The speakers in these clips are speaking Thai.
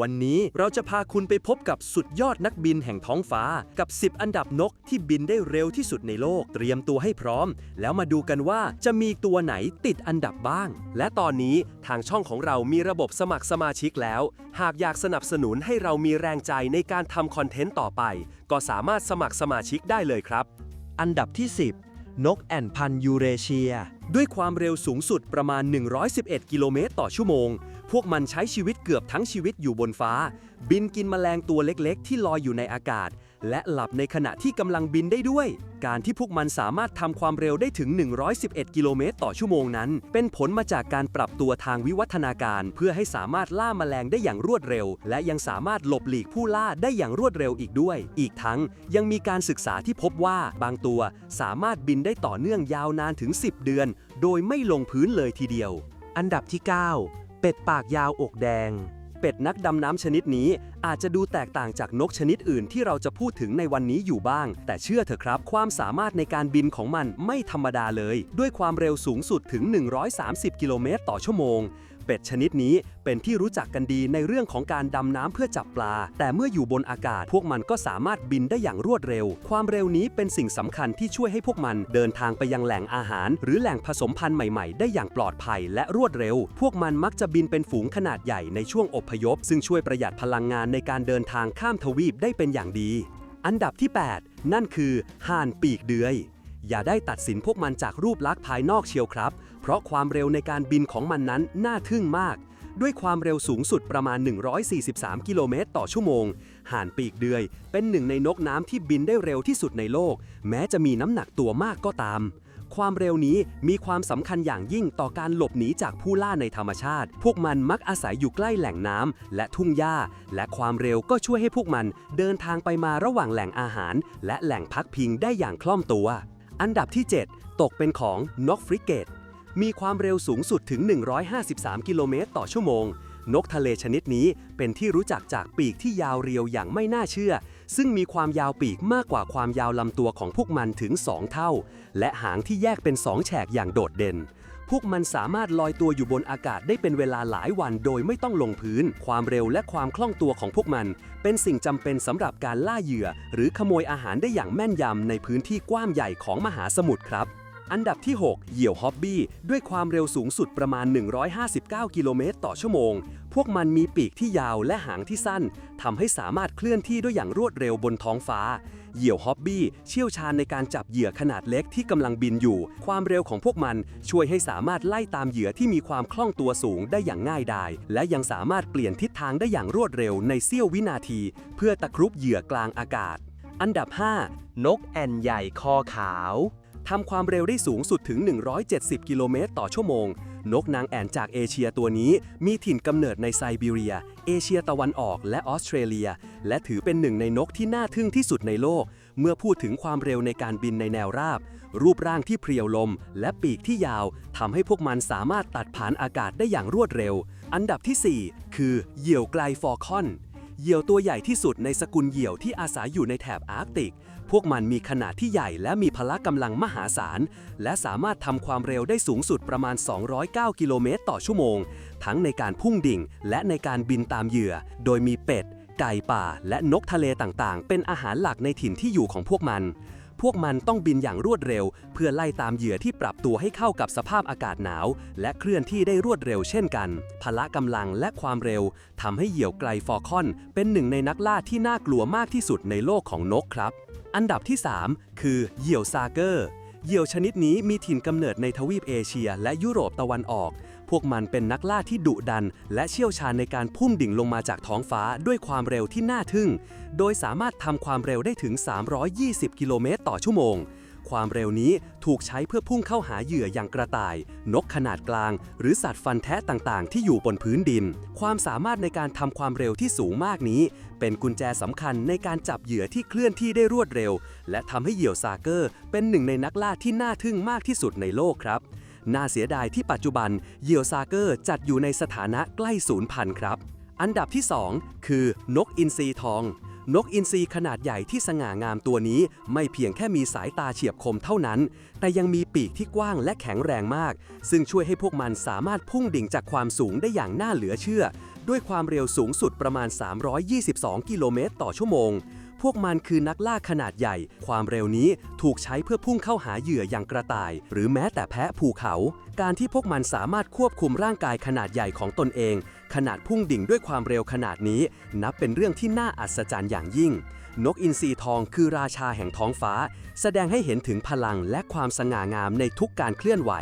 วันนี้เราจะพาคุณไปพบกับสุดยอดนักบินแห่งท้องฟ้า กับ 10 อันดับนกที่บินได้เร็วที่สุดในโลก เตรียมตัวให้พร้อม แล้วมาดูกันว่าจะมีตัวไหนติดอันดับบ้าง และตอนนี้ทางช่องของเรามีระบบสมัครสมาชิกแล้ว หากอยากสนับสนุนให้เรามีแรงใจในการทำคอนเทนต์ต่อไป ก็สามารถสมัครสมาชิกได้เลยครับ อันดับที่ 10 นกแอ่นพันธุ์ยูเรเชีย ด้วยความเร็วสูงสุดประมาณ 111 กิโลเมตรต่อชั่วโมง พวกมันใช้ชีวิตเกือบทั้งชีวิตอยู่บนฟ้า บินกินแมลงตัวเล็กๆ ที่ลอยอยู่ในอากาศ และหลับในขณะที่กำลังบินได้ด้วย การที่พวกมันสามารถทำความเร็วได้ถึง 111 กิโลเมตรต่อชั่วโมงนั้น เป็นผลมาจากการปรับตัวทางวิวัฒนาการ เพื่อให้สามารถล่าแมลงได้อย่างรวดเร็ว และยังสามารถหลบหลีกผู้ล่าได้อย่างรวดเร็วอีกด้วย อีกทั้งยังมีการศึกษาที่พบว่าบางตัวสามารถบินได้ต่อเนื่องยาวนานถึง 10 เดือน โดยไม่ลงพื้นเลยทีเดียว อันดับที่ 9 เป็ดปากยาวอกแดง เป็ดนักดำน้ำชนิดนี้อาจจะดูแตกต่างจากนกชนิดอื่นที่เราจะพูดถึงในวันนี้อยู่บ้าง แต่เชื่อเถอะครับ ความสามารถในการบินของมันไม่ธรรมดาเลย ด้วยความเร็วสูงสุดถึง 130 กิโลเมตรต่อชั่วโมง เป็ดชนิดนี้เป็นที่รู้จักกันดีในเรื่องของการดำน้ำเพื่อจับปลา แต่เมื่ออยู่บนอากาศพวกมันก็สามารถบินได้อย่างรวดเร็ว ความเร็วนี้เป็นสิ่งสำคัญที่ช่วยให้พวกมันเดินทางไปยังแหล่งอาหาร หรือแหล่งผสมพันธุ์ใหม่ๆ ได้อย่างปลอดภัยและรวดเร็ว พวกมันมักจะบินเป็นฝูงขนาดใหญ่ในช่วงอพยพ ซึ่งช่วยประหยัดพลังงานในการเดินทางข้ามทวีปได้เป็นอย่างดี อันดับที่ 8 นั่นคือห่านปีกเดือย อย่าได้ตัดสินพวกมันจากรูปลักษณ์ภายนอกเชียวครับ เพราะความเร็วในการบินของมันนั้นน่าทึ่งมาก ด้วยความเร็วสูงสุดประมาณ 143 กิโลเมตรต่อชั่วโมง ห่านปีกเดือย เป็นหนึ่งในนกน้ำที่บินได้เร็วที่สุดในโลก แม้จะมีน้ำหนักตัวมากก็ตาม ความเร็วนี้มีความสำคัญอย่างยิ่งต่อการหลบหนีจากผู้ล่าในธรรมชาติ พวกมันมักอาศัยอยู่ใกล้แหล่งน้ำและทุ่งหญ้า และความเร็วก็ช่วยให้พวกมันเดินทางไปมาระหว่างแหล่งอาหาร และแหล่งพักพิงได้อย่างคล่องตัว อันดับที่ 7 ตกเป็นของนกฟริเกต มีความเร็วสูงสุดถึง 153 กิโลเมตรต่อชั่วโมง นกทะเลชนิดนี้เป็นที่รู้จักจากปีกที่ยาวเรียวอย่างไม่น่าเชื่อ ซึ่งมีความยาวปีกมากกว่าความยาวลำตัวของพวกมันถึง 2 เท่า และหางที่แยกเป็น 2 แฉกอย่างโดดเด่น พวกมันสามารถลอยตัวอยู่บนอากาศได้เป็นเวลาหลายวันโดยไม่ต้องลงพื้น ความเร็วและความคล่องตัวของพวกมัน เป็นสิ่งจำเป็นสำหรับการล่าเหยื่อ หรือขโมยอาหารได้อย่างแม่นยำในพื้นที่กว้างใหญ่ของมหาสมุทรครับ อันดับที่ 6 เหยี่ยวฮอบบี้ด้วยความเร็วสูงสุดประมาณ 159 กิโลเมตรต่อชั่วโมง พวกมันมีปีกที่ยาวและหางที่สั้นทำให้สามารถเคลื่อนที่ด้วยอย่างรวดเร็วบนท้องฟ้า เหยี่ยวฮอบบี้เชี่ยวชาญในการจับเหยื่อขนาดเล็กที่กำลังบินอยู่ ความเร็วของพวกมันช่วยให้สามารถไล่ตามเหยื่อที่มีความคล่องตัวสูงได้อย่างง่ายดาย และยังสามารถเปลี่ยนทิศทางได้อย่างรวดเร็วในเสี้ยววินาที เพื่อตะครุบเหยื่อกลางอากาศ อันดับ 5 นกแอ่นใหญ่คอขาว ทำความเร็วได้สูงสุดถึง 170 กิโลเมตรต่อชั่วโมง นกนางแอ่นจากเอเชียตัวนี้มีถิ่นกำเนิดในไซบีเรีย เอเชียตะวันออกและออสเตรเลีย และถือเป็นหนึ่งในนกที่น่าทึ่งที่สุดในโลก เมื่อพูดถึงความเร็วในการบินในแนวราบ รูปร่างที่เพรียวลม และปีกที่ยาวทำให้พวกมันสามารถตัดผ่านอากาศได้อย่างรวดเร็ว อันดับที่ 4 คือเหยี่ยวไกลฟอร์คอนเหยี่ยวตัวใหญ่ที่สุดในสกุลเหยี่ยวที่อาศัยอยู่ในแถบอาร์กติก พวกมันมีขนาดที่ใหญ่และมีพละกำลังมหาศาล และสามารถทำความเร็วได้สูงสุดประมาณ 209 กิโลเมตรต่อชั่วโมง ทั้งในการพุ่งดิ่ง และในการบินตามเหยื่อ โดยมีเป็ด ไก่ป่า และนกทะเลต่างๆ เป็นอาหารหลักในถิ่นที่อยู่ของพวกมัน พวกมันต้องบินอย่างรวดเร็ว เพื่อไล่ตามเหยื่อที่ปรับตัวให้เข้ากับสภาพอากาศหนาว และเคลื่อนที่ได้รวดเร็วเช่นกัน พละกำลังและความเร็วทำให้เหยี่ยวไกลฟอร์คอน เป็นหนึ่งในนักล่าที่น่ากลัวมากที่สุดในโลกของนกครับ อันดับที่ 3 คือเหยี่ยวซาเกอร์เหยี่ยวชนิดนี้มีถิ่นกำเนิดในทวีปเอเชีย และยุโรปตะวันออก พวกมันเป็นนักล่าที่ดุดัน และเชี่ยวชาญในการพุ่งดิ่งลงมาจากท้องฟ้าด้วยความเร็วที่น่าทึ่ง โดยสามารถทำความเร็วได้ถึง 320 กิโลเมตรต่อชั่วโมง ความเร็วนี้ถูกใช้เพื่อพุ่งเข้าหาเหยื่ออย่างกระต่าย นกขนาดกลาง หรือสัตว์ฟันแทะต่างๆ ที่อยู่บนพื้นดิน ความสามารถในการทำความเร็วที่สูงมากนี้ เป็นกุญแจสำคัญในการจับเหยื่อที่เคลื่อนที่ได้รวดเร็ว และทำให้เหยี่ยวซาเกอร์ เป็นหนึ่งในนักล่าที่น่าทึ่งมากที่สุดในโลกครับ น่าเสียดายที่ปัจจุบันเยียวซาเกอร์จัดอยู่ในสถานะใกล้สูญพันธุ์ครับ อันดับที่ 2 คือนกอินทรีทอง นกอินทรีขนาดใหญ่ที่สง่างามตัวนี้ ไม่เพียงแค่มีสายตาเฉียบคมเท่านั้น แต่ยังมีปีกที่กว้างและแข็งแรงมาก ซึ่งช่วยให้พวกมันสามารถพุ่งดิ่งจากความสูงได้อย่างน่าเหลือเชื่อ ด้วยความเร็วสูงสุดประมาณ 322 กิโลเมตรต่อชั่วโมง พวกมันคือนักล่าขนาดใหญ่ ความเร็วนี้ถูกใช้เพื่อพุ่งเข้าหาเหยื่ออย่างกระต่าย หรือแม้แต่แพะภูเขา การที่พวกมันสามารถควบคุมร่างกายขนาดใหญ่ของตนเอง ขนาดพุ่งดิ่งด้วยความเร็วขนาดนี้ นับเป็นเรื่องที่น่าอัศจรรย์อย่างยิ่ง นกอินทรีทองคือราชาแห่งท้องฟ้า แสดงให้เห็นถึงพลังและความสง่างามในทุกการเคลื่อนไหว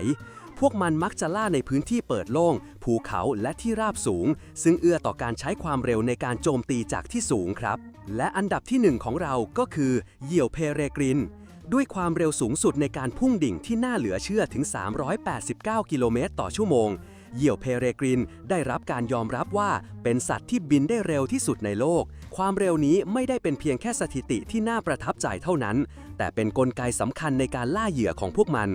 พวกมันมักจะล่าในพื้นที่เปิดโล่ง ภูเขาและที่ราบสูง ซึ่งเอื้อต่อการใช้ความเร็วในการโจมตีจากที่สูงครับ และอันดับที่หนึ่งของเราก็คือเหยี่ยวเพเรกริน ด้วยความเร็วสูงสุดในการพุ่งดิ่งที่น่าเหลือเชื่อถึง 389 กิโลเมตรต่อชั่วโมง เหยี่ยวเพเรกรินได้รับการยอมรับว่าเป็นสัตว์ที่บินได้เร็วที่สุดในโลก ความเร็วนี้ไม่ได้เป็นเพียงแค่สถิติที่น่าประทับใจเท่านั้น แต่เป็นนกลไกสำคัญในการล่าเหยื่อของพวกมัน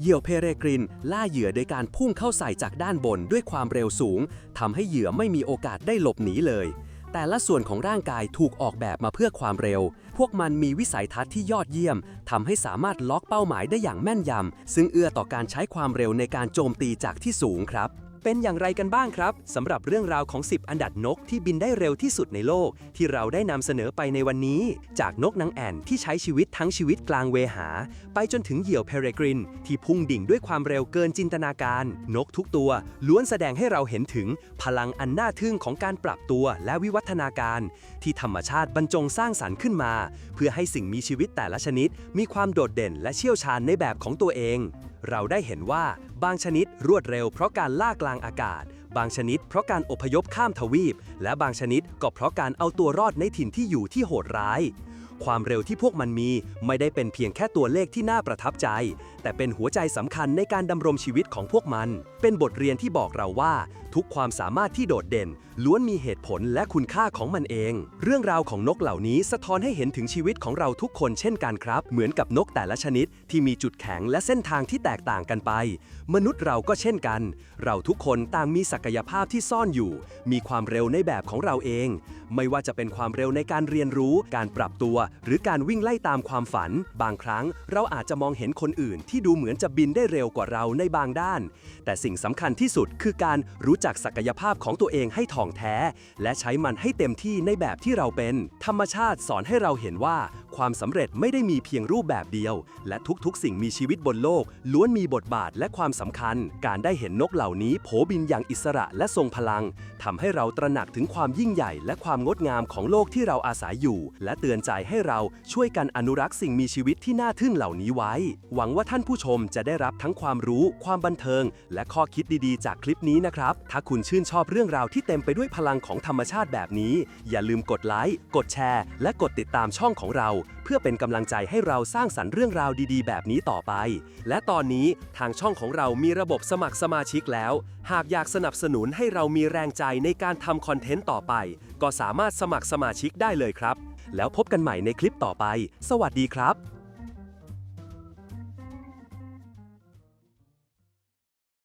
เหยี่ยวเพเรกริน ล่าเหยื่อโดยการพุ่งเข้าใส่จากด้านบนด้วยความเร็วสูงทำให้เหยื่อไม่มีโอกาสได้หลบหนีเลย แต่ละส่วนของร่างกายถูกออกแบบมาเพื่อความเร็ว พวกมันมีวิสัยทัศน์ที่ยอดเยี่ยมทำให้สามารถล็อกเป้าหมายได้อย่างแม่นยำซึ่งเอื้อต่อการใช้ความเร็วในการโจมตีจากที่สูงครับ เป็นอย่างไรกันบ้างครับสำหรับเรื่องราวของ 10 อันดับนกที่บินได้เร็วที่สุดในโลก ที่เราได้นำเสนอไปในวันนี้ จากนกนางแอ่นที่ใช้ชีวิตทั้งชีวิตกลางเวหา ไปจนถึงเหยี่ยวเพเรกริน ที่พุ่งดิ่งด้วยความเร็วเกินจินตนาการ นกทุกตัว ล้วนแสดงให้เราเห็นถึง พลังอันน่าทึ่งของการปรับตัวและวิวัฒนาการ ที่ธรรมชาติบรรจงสร้างสรรค์ขึ้นมา เพื่อให้สิ่งมีชีวิตแต่ละชนิด มีความโดดเด่นและเชี่ยวชาญในแบบของตัวเอง เราได้เห็นว่าบางชนิดรวดเร็วเพราะการล่ากลางอากาศ บางชนิดเพราะการอพยพข้ามทวีป และบางชนิดก็เพราะการเอาตัวรอดในถิ่นที่อยู่ที่โหดร้าย ความเร็วที่พวกมันมีไม่ได้เป็นเพียงแค่ตัวเลขที่น่าประทับใจ แต่เป็นหัวใจสำคัญในการดำรงชีวิตของพวกมัน เป็นบทเรียนที่บอกเราว่า ทุกความสามารถที่โดดเด่น ล้วนมีเหตุผลและคุณค่าของมันเอง เรื่องราวของนกเหล่านี้สะท้อนให้เห็นถึงชีวิตของเราทุกคนเช่นกันครับ เหมือนกับนกแต่ละชนิด ที่มีจุดแข็งและเส้นทางที่แตกต่างกันไป มนุษย์เราก็เช่นกัน เราทุกคนต่างมีศักยภาพที่ซ่อนอยู่ มีความเร็วในแบบของเราเอง ไม่ว่าจะเป็นความเร็วในการเรียนรู้ การปรับตัว หรือการวิ่งไล่ตามความฝัน บางครั้ง เราอาจจะมองเห็นคนอื่นที่ดูเหมือนจะบินได้เร็วกว่าเราในบางด้าน แต่สิ่งสำคัญที่สุดคือการรู้จักศักยภาพของตัวเองให้ถ่องแท้ และใช้มันให้เต็มที่ในแบบที่เราเป็น ธรรมชาติสอนให้เราเห็นว่า ความสำเร็จไม่ได้มีเพียงรูปแบบเดียว และทุกๆ สิ่งมีชีวิตบนโลก ล้วนมีบทบาทและความสำคัญ การได้เห็นนกเหล่านี้โผบินอย่างอิสระและทรงพลังทำให้เราตระหนักถึงความยิ่งใหญ่ และความงดงามของโลกที่เราอาศัยอยู่ และเตือนใจให้เราช่วยกันอนุรักษ์สิ่งมีชีวิตที่น่าทึ่งเหล่านี้ไว้ หวังว่าท่านผู้ชมจะได้รับทั้งความรู้ ความบันเทิง และข้อคิดดีๆ จากคลิปนี้นะครับ ถ้าคุณชื่นชอบเรื่องราวที่เต็มไปด้วยพลังของธรรมชาติแบบนี้ อย่าลืมกดไลค์ กดแชร์ และกดติดตามช่องของเรา เพื่อเป็นกำลังใจให้เราสร้างสรรค์เรื่องราวดีๆ แบบนี้ต่อไป และตอนนี้ทางช่องของเรามีระบบสมัครสมาชิกแล้ว หากอยากสนับสนุนให้เรามีแรงใจในการทำคอนเทนต์ต่อไป ก็สามารถสมัครสมาชิกได้เลยครับ แล้วพบกันใหม่ในคลิปต่อไป สวัสดีครับ